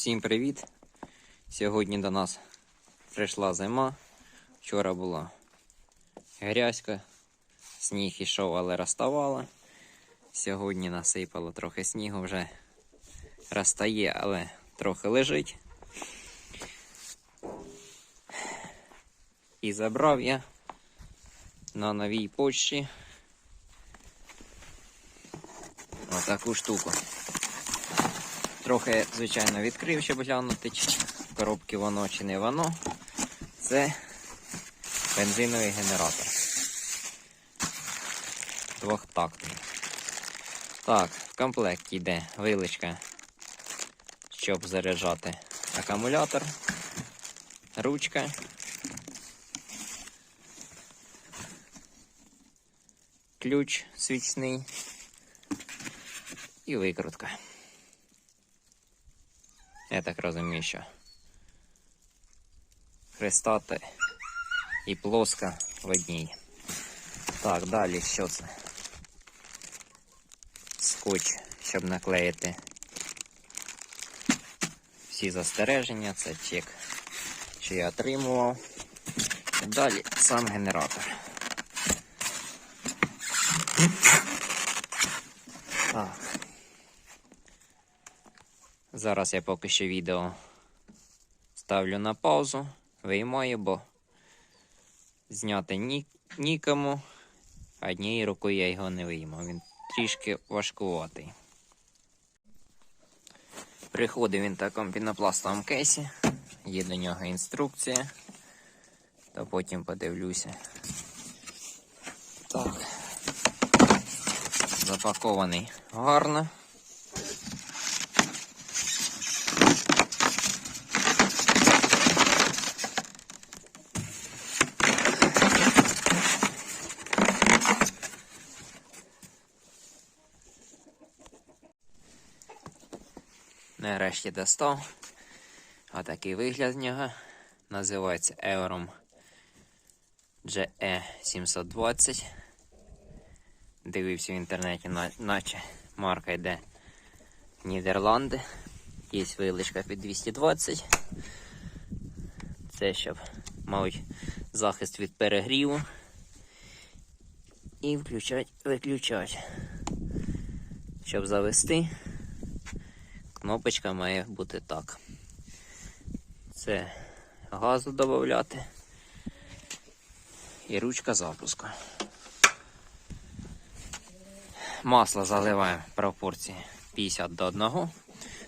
Всім привіт! Сьогодні до нас прийшла зима. Вчора була грязька, сніг ішов, але розставала. Сьогодні насипало трохи снігу, вже розтає, але трохи лежить. І забрав я на новій почті отаку штуку. Трохи, звичайно, відкрив, щоб глянути, чи в коробки воно чи не воно. Це бензиновий генератор. Двохтактний. Так, в комплекті йде виличка, щоб заряджати акумулятор, ручка. Ключ свічний і викрутка. Я так розумію, що хрестати і плоска в одній. Так, далі що це? Скотч, щоб наклеїти всі застереження, це чек, що я отримував. Далі сам генератор. Зараз я поки що відео ставлю на паузу, виймаю, бо зняти ні, нікому, однією рукою я його не вийму. Він трішки важкуватий. Приходив він в такому пінопластовому кейсі, є до нього інструкція, то потім подивлюся. Так. Запакований гарно. Нарешті достав. А такий вигляд з нього. Називається Eurom GE720. Дивився в інтернеті, наче марка йде Нідерланди. Є виличка під 220. Це щоб, мабуть, захист від перегріву. І включать, виключать. Щоб завести, кнопочка має бути так. Це газу додати і ручка запуску. Масло заливаємо в пропорції 50 до 1.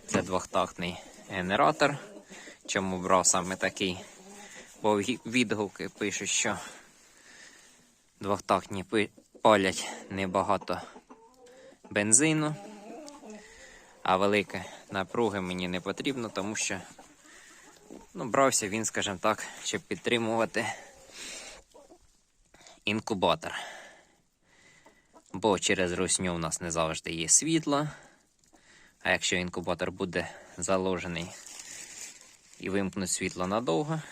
Це двохтактний генератор. Чому брав саме такий? Бо відгуки пишуть, що двохтактні палять небагато бензину, а велике напруги мені не потрібно, тому що ну, брався він, скажімо так, щоб підтримувати інкубатор. Бо через русню у нас не завжди є світло. А якщо інкубатор буде заложений і вимкнуть світло надовго,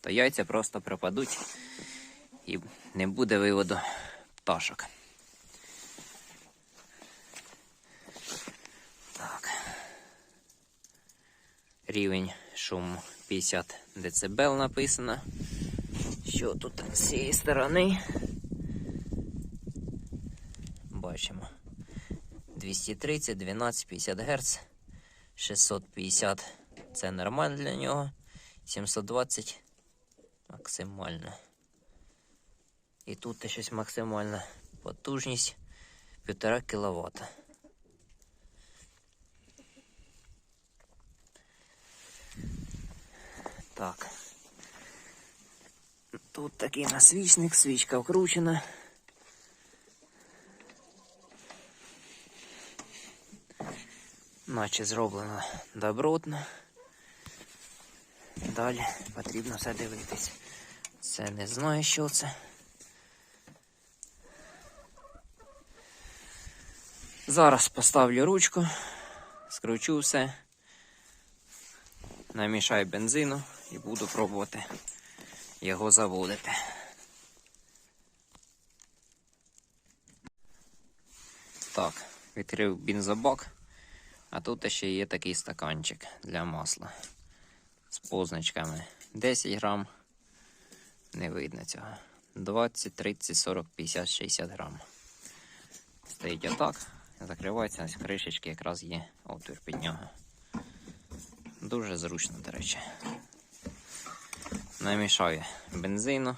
то яйця просто пропадуть і не буде виводу пташок. Рівень шуму 50 дБ написано. Що тут з цієї сторони? Бачимо. 230, 12, 50 Гц, 650 це нормально для нього. 720 максимально. І тут щось максимальна потужність 1,5 кВт. Так. Тут такий насвічник, свічка вкручена. Наче зроблено добротно. Далі потрібно все дивитись. Це не знаю, що це. Зараз поставлю ручку, скручу все, намішаю бензину і буду пробувати його заводити. Так, відкрив бензобак. А тут ще є такий стаканчик для масла з позначками 10 грам. Не видно цього. 20, 30, 40, 50, 60 грам. Стоїть отак, закривається, ось кришечки якраз є отвір під нього. Дуже зручно, до речі. Намішаю бензину.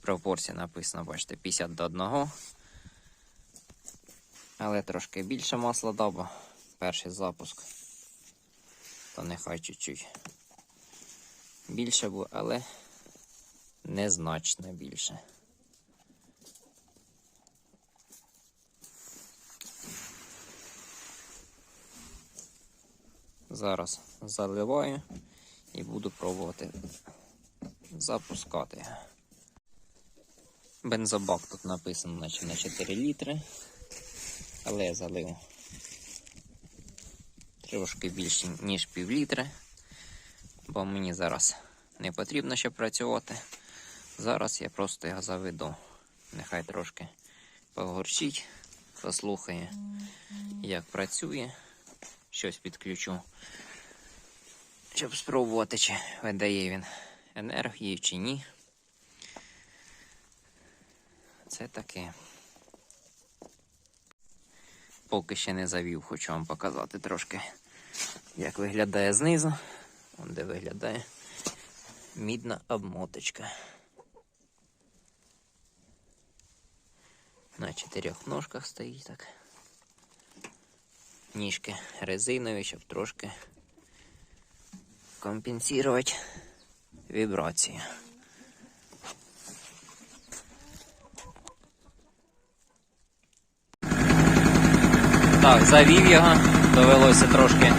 Пропорція написано, бачите, 50 до 1. Але трошки більше масла дав, перший запуск. То нехай чуть-чуть більше буде, але незначно більше. Зараз заливаю і буду пробувати запускати. Бензобак тут написано наче на 4 літри, але я залив трошки більше, ніж пів літри, бо мені зараз не потрібно ще працювати. Зараз я просто його заведу. Нехай трошки погорчить, послухає, як працює. Щось підключу, щоб спробувати, чи видає він енергії чи ні. Це таке. Поки ще не завів, хочу вам показати трошки, як виглядає знизу. Вон де виглядає мідна обмоточка. На чотирьох ножках стоїть так. Ніжки резинові, щоб трошки компенсувати вібрацію. Так, завів його, довелося трошки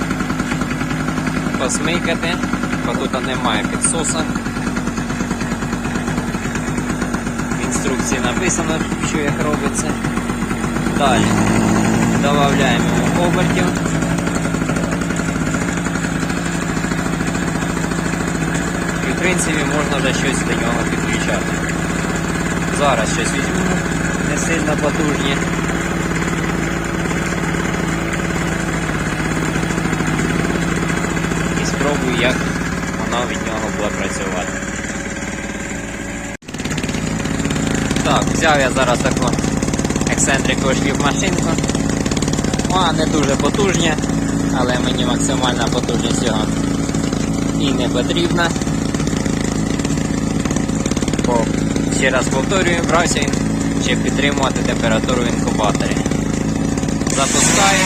посмикати, бо тут немає підсоса. В інструкції написано, що як робиться. Далі додаємо обертів. І в принципі можна вже щось до нього підключати. Зараз щось візьму, не сильно потужні. І спробую, як воно від нього буде працювати. Так, взяв я зараз таку ексцентрикову шліфмашинку. Вона не дуже потужня, але мені максимальна потужність його і не потрібна. Бо, ще раз повторюю, він ще підтримувати температуру інкубаторі. Запускаю.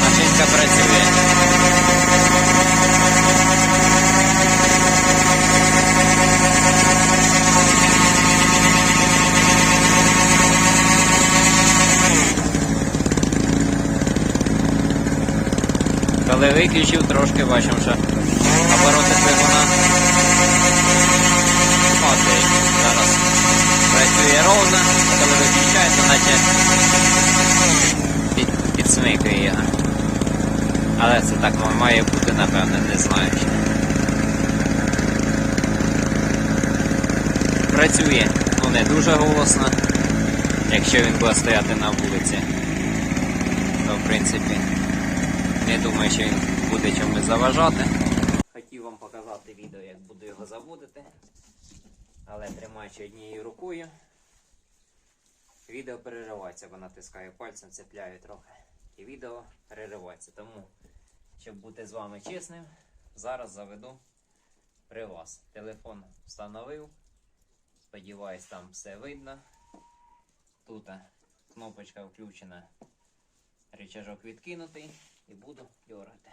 Машинка працює. Коли виключив, трошки бачимо, що обороти двигуна падають. Зараз працює ровно, коли виключається, наче під, підсмикує його. Але це так має бути, напевно, не знаю. Працює, ну не дуже голосно, якщо він буде стояти на вулиці. То в принципі не думаю, що він буде чомусь заважати. Хотів вам показати відео, як буду його заводити, але тримаючи однією рукою. Відео переривається, бо натискаю пальцем, цепляю трохи. І відео переривається. Тому, щоб бути з вами чесним, зараз заведу при вас. Телефон встановив. Сподіваюсь, там все видно. Тут кнопочка включена, рычажок відкинутий і буду дергати.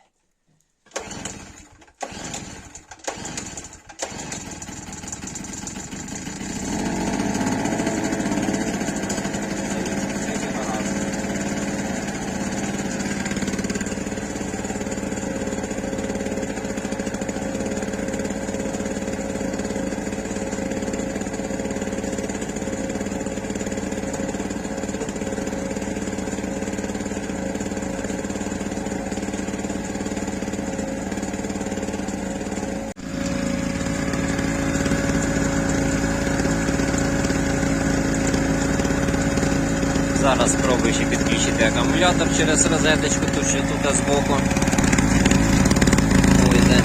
Зараз спробую ще підключити акумулятор через розеточку, тут тут збоку. Ось де.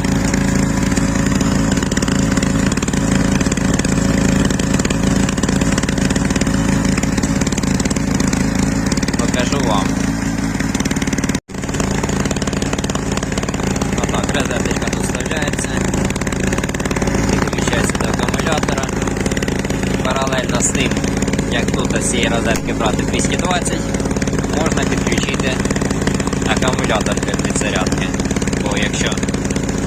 Покажу вам. Отак, розеточка тут вставляється. Підключається до акумулятора. Паралельно з тим, як тут цієї розетки брати 220, можна підключити акумулятор для підзарядки. Бо якщо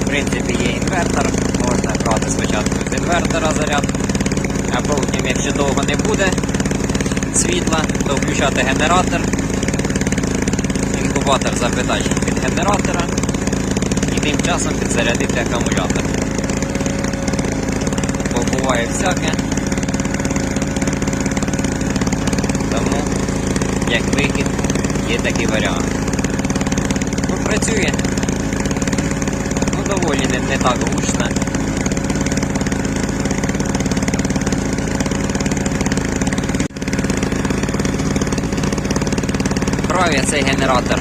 в принципі є інвертор, можна брати спочатку з інвертора заряд, а потім, якщо довго не буде світла, то включати генератор, інкубатор запитач від генератора і тим часом підзарядити акумулятор. Бо буває всяке. Тому, як вихід, є такий варіант. Ну, працює. Ну, доволі не, не так гучно. Брав я цей генератор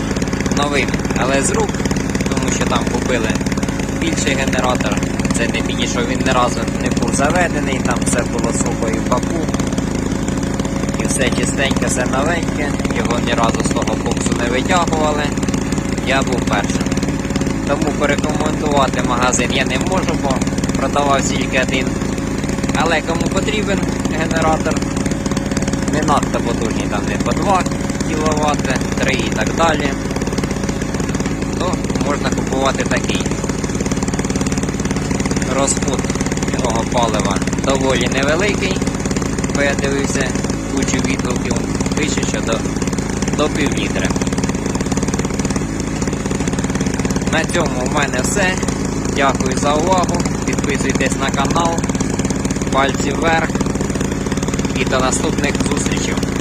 новим, але з рук, тому що там купили більший генератор. Це не підійшов, він ні разу не був заведений, там все було сухо і в баку. Все чистеньке, все новеньке, його ні разу з того боксу не витягували. Я був першим. Тому порекомендувати магазин я не можу, бо продавався тільки один. Але кому потрібен генератор, не надто потужний, там не по 2 кВт, 3 і так далі, то можна купувати такий. Розход цього палива доволі невеликий, бо я дивився кучу відгуків, пише, що до, до пів. На цьому в мене все. Дякую за увагу. Підписуйтесь на канал. Пальці вверх. І до наступних зустрічей.